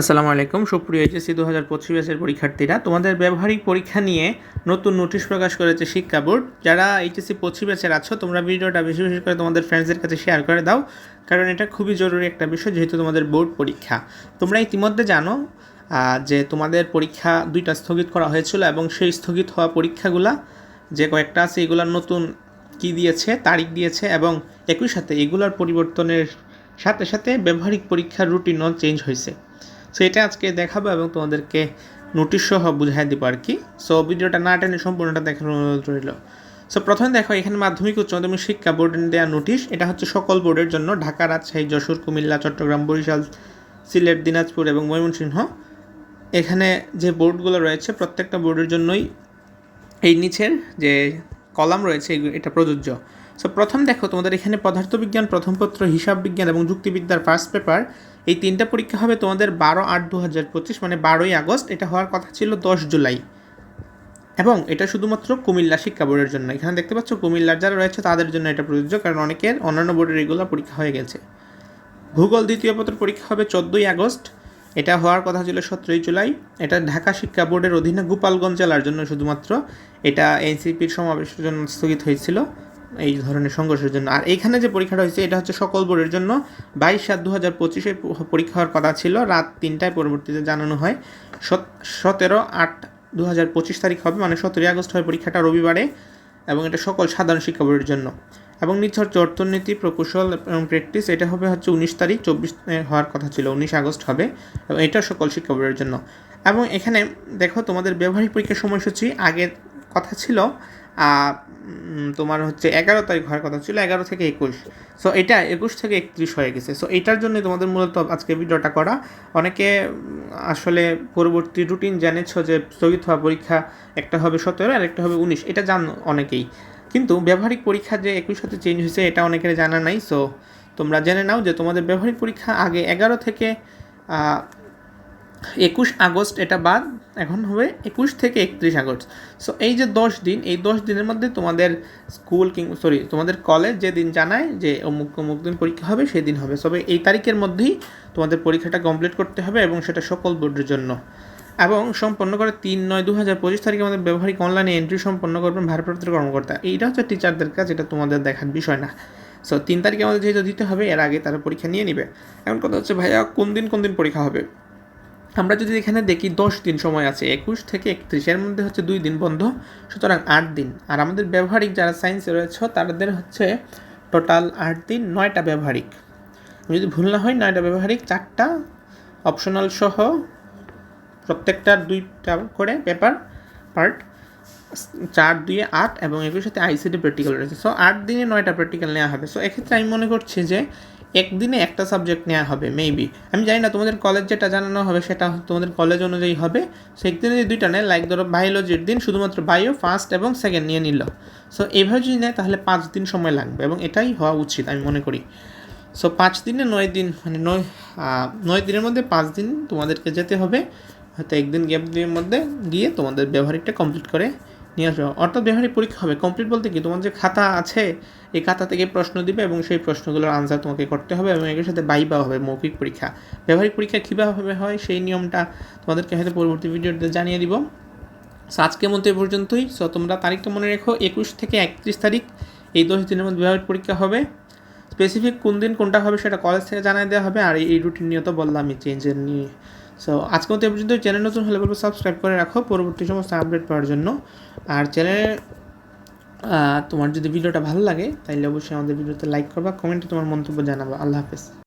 আসসালামু আলাইকুম, সুপ্রিয় এইচএসসি দু হাজার পঁচিশ ব্যাচের পরীক্ষার্থীরা। তোমাদের ব্যবহারিক পরীক্ষা নিয়ে নতুন নোটিশ প্রকাশ করেছে শিক্ষা বোর্ড। যারা এইচএসসি পঁচিশ ব্যাচের আছো, তোমরা ভিডিওটা বেশি বেশি করে তোমাদের ফ্রেন্ডসদের কাছে শেয়ার করে দাও, কারণ এটা খুবই জরুরি একটা বিষয় যেহেতু তোমাদের বোর্ড পরীক্ষা। তোমরা ইতিমধ্যে জানো যে তোমাদের পরীক্ষা দুইটা স্থগিত করা হয়েছিল এবং সেই স্থগিত হওয়া পরীক্ষাগুলা যে কয়েকটা আছে এগুলার নতুন কি দিয়েছে, তারিখ দিয়েছে এবং একই সাথে এগুলোর পরিবর্তনের সাথে সাথে ব্যবহারিক পরীক্ষার রুটিনও চেঞ্জ হয়েছে। সো এটা আজকে দেখাবো এবং তোমাদেরকে নোটিশ সহ বুঝাই দিব আর কি। সো ভিডিওটা না টেনে সম্পূর্ণটা দেখার অনুরোধ রইল। সো প্রথমে দেখো, এখানে মাধ্যমিক, উচ্চ মাধ্যমিক শিক্ষা বোর্ডের দেওয়া নোটিশ এটা হচ্ছে সকল বোর্ডের জন্য ঢাকা, রাজশাহী, যশোর, কুমিল্লা, চট্টগ্রাম, বরিশাল, সিলেট, দিনাজপুর এবং ময়মনসিংহ। এখানে যে বোর্ডগুলো রয়েছে, প্রত্যেকটা বোর্ডের জন্যই এই নিচের যে কলাম রয়েছে এটা প্রযোজ্য। সো প্রথম দেখো, তোমাদের এখানে পদার্থবিজ্ঞান প্রথম পত্র হিসাব বিজ্ঞান এবং যুক্তিবিদ্যার ফার্স্ট পেপার এই তিনটা পরীক্ষা হবে তোমাদের বারো আট দু হাজার পঁচিশ মানে বারোই আগস্ট। এটা হওয়ার কথা ছিল দশ জুলাই। এবং এটা শুধুমাত্র কুমিল্লা শিক্ষা বোর্ডের জন্য। এখানে দেখতে পাচ্ছ কুমিল্লার যারা রয়েছে, তাদের জন্য এটা প্রযোজ্য, কারণ অনেকের অন্যান্য বোর্ডের রেগুলার পরীক্ষা হয়ে গেছে। ভূগোল দ্বিতীয় পত্র পরীক্ষা হবে চোদ্দোই আগস্ট। এটা হওয়ার কথা ছিল সতেরোই জুলাই। এটা ঢাকা শিক্ষা বোর্ডের অধীনে গোপালগঞ্জ জেলার জন্য শুধুমাত্র। এটা এনসিপির সমাবেশের জন্য স্থগিত হয়েছিল। এই ধরনের সংঘর্ষের জন্য। আর এইখানে যে পরীক্ষাটা হয়েছে, এটা হচ্ছে সকল বোর্ডের জন্য। বাইশ সাত দু হাজার পঁচিশে পরীক্ষা হওয়ার কথা ছিল, রাত তিনটায় পরবর্তীতে জানানো হয়। সতেরো আট দু হাজার পঁচিশ তারিখ হবে মানে সতেরোই আগস্ট হয় পরীক্ষাটা রবিবারে, এবং এটা সকল সাধারণ শিক্ষা বোর্ডের জন্য। এবং নিচে হচ্ছে অর্থনীতি, প্রকৌশল এবং প্র্যাকটিস, এটা হবে হচ্ছে উনিশ তারিখ, চব্বিশ হওয়ার কথা ছিল, উনিশ আগস্ট হবে, এবং এটা সকল শিক্ষা বোর্ডের জন্য। এবং এখানে দেখো তোমাদের ব্যবহারিক পরীক্ষার সময়সূচি, আগের কথা ছিল তোমার হচ্ছে এগারো তারিখ হওয়ার কথা ছিল, এগারো থেকে একুশ। সো এটা একুশ থেকে একত্রিশ হয়ে গেছে। সো এটার জন্য তোমাদের মূলত আজকে ভিডিওটা করা। অনেকে আসলে পরবর্তী রুটিন জেনেছ যে স্থগিত হওয়া পরীক্ষা, একটা হবে সতেরো আর একটা হবে উনিশ। এটা জান অনেকেই। কিন্তু ব্যবহারিক পরীক্ষা যে একুশ সাথে চেঞ্জ হয়েছে, এটা অনেকের জানা নাই। সো তোমরা জেনে নাও যে তোমাদের ব্যবহারিক পরীক্ষা আগে এগারো থেকে একুশ আগস্ট এটা বাদ, এখন হবে একুশ থেকে একত্রিশ আগস্ট। সো এই যে দশ দিন, এই দশ দিনের মধ্যে তোমাদের স্কুল কিং সরি তোমাদের কলেজ যেদিন জানায় যে অমুক অমুক দিন পরীক্ষা হবে, সেই দিন হবে। তবে এই তারিখের মধ্যেই তোমাদের পরীক্ষাটা কমপ্লিট করতে হবে এবং সেটা সকল বোর্ডের জন্য। এবং সম্পন্ন করে তিন নয় দু হাজার পঁচিশ তারিখে আমাদের ব্যবহারিক অনলাইনে এন্ট্রি সম্পন্ন করবেন ভারপ্রাপ্ত কর্মকর্তা। এইটা হচ্ছে টিচারদের কাজ, এটা তোমাদের দেখার বিষয় না। সো তিন তারিখে আমাদের যেহেতু দিতে হবে, এর আগে তারা পরীক্ষা নিয়ে নিবে। এখন কথা হচ্ছে, ভাইয়া, কোন দিন কোন দিন পরীক্ষা হবে? আমরা যদি এখানে দেখি দশ দিন সময় আছে, একুশ থেকে একত্রিশ, এর মধ্যে হচ্ছে দুই দিন বন্ধ, সুতরাং আট দিন। আর আমাদের ব্যবহারিক যারা সায়েন্সে রয়েছে, তাদের হচ্ছে টোটাল আট দিন, নয়টা ব্যবহারিক। যদি ভুল না হয়, নয়টা ব্যবহারিক, চারটা অপশনাল সহ প্রত্যেকটার দুইটা করে পেপার পার্ট চার দুয়ে আট এবং একুশ সাথে আইসিডি প্র্যাকটিক্যাল রয়েছে। সো আট দিনে নয়টা প্র্যাকটিক্যাল নেওয়া হবে। সো এক্ষেত্রে আমি মনে করছি যে একদিনে একটা সাবজেক্ট নেওয়া হবে মেবি আমি জানি না তোমাদের কলেজ যেটা জানানো হবে সেটা তোমাদের কলেজ অনুযায়ী হবে। সো একদিনে যদি দুইটা নেয় লাইক ধরো বায়োলজির দিন শুধুমাত্র বায়ো ফার্স্ট এবং সেকেন্ড নিয়ে নিল। সো এইভাবে যদি নেয়, তাহলে পাঁচ দিন সময় লাগবে এবং এটাই হওয়া উচিত আমি মনে করি। সো পাঁচ দিনে নয় দিন মানে নয় নয় দিনের মধ্যে পাঁচ দিন তোমাদেরকে যেতে হবে। হয়তো একদিন গ্যাপ দিয়ে মধ্যে গিয়ে তোমাদের ব্যবহারিকটা কমপ্লিট করে নিয়ে আসবে। অর্থাৎ ব্যবহারিক পরীক্ষা হবে। কমপ্লিট বলতে কি? তোমার যে খাতা আছে, এই খাতা থেকে প্রশ্ন দিবে এবং সেই প্রশ্নগুলোর আনসার তোমাকে করতে হবে এবং এর সাথে বাইবা হবে, মৌখিক পরীক্ষা। ব্যবহারিক পরীক্ষা কীভাবে হয় সেই নিয়মটা তোমাদেরকে হয়তো পরবর্তী ভিডিওতে জানিয়ে দিব। সো আজকের মতো এ পর্যন্তই। সো তোমরা তারিখটা মনে রেখো, একুশ থেকে একত্রিশ তারিখ। এই দশ দিনের মধ্যে ব্যবহারিক পরীক্ষা হবে। স্পেসিফিক কোন দিন কোনটা হবে সেটা কলেজ থেকে জানিয়ে দেওয়া হবে। আর এই রুটিন নিয়ে তো বললাম আমি চেঞ্জের নিয়ে। সো আজকের মতো এ পর্যন্ত চ্যানেল নতুন হলে বলব সাবস্ক্রাইব করে রাখো। পরবর্তী সমস্ত আপডেট পাওয়ার জন্য। আর চ্যানেলে তোমার যদি ভিডিওটা ভালো লাগে তাহলে অবশ্যই আমাদের ভিডিওতে লাইক করবা কমেন্টে তোমার মন্তব্য জানাবা। আল্লাহ হাফেজ।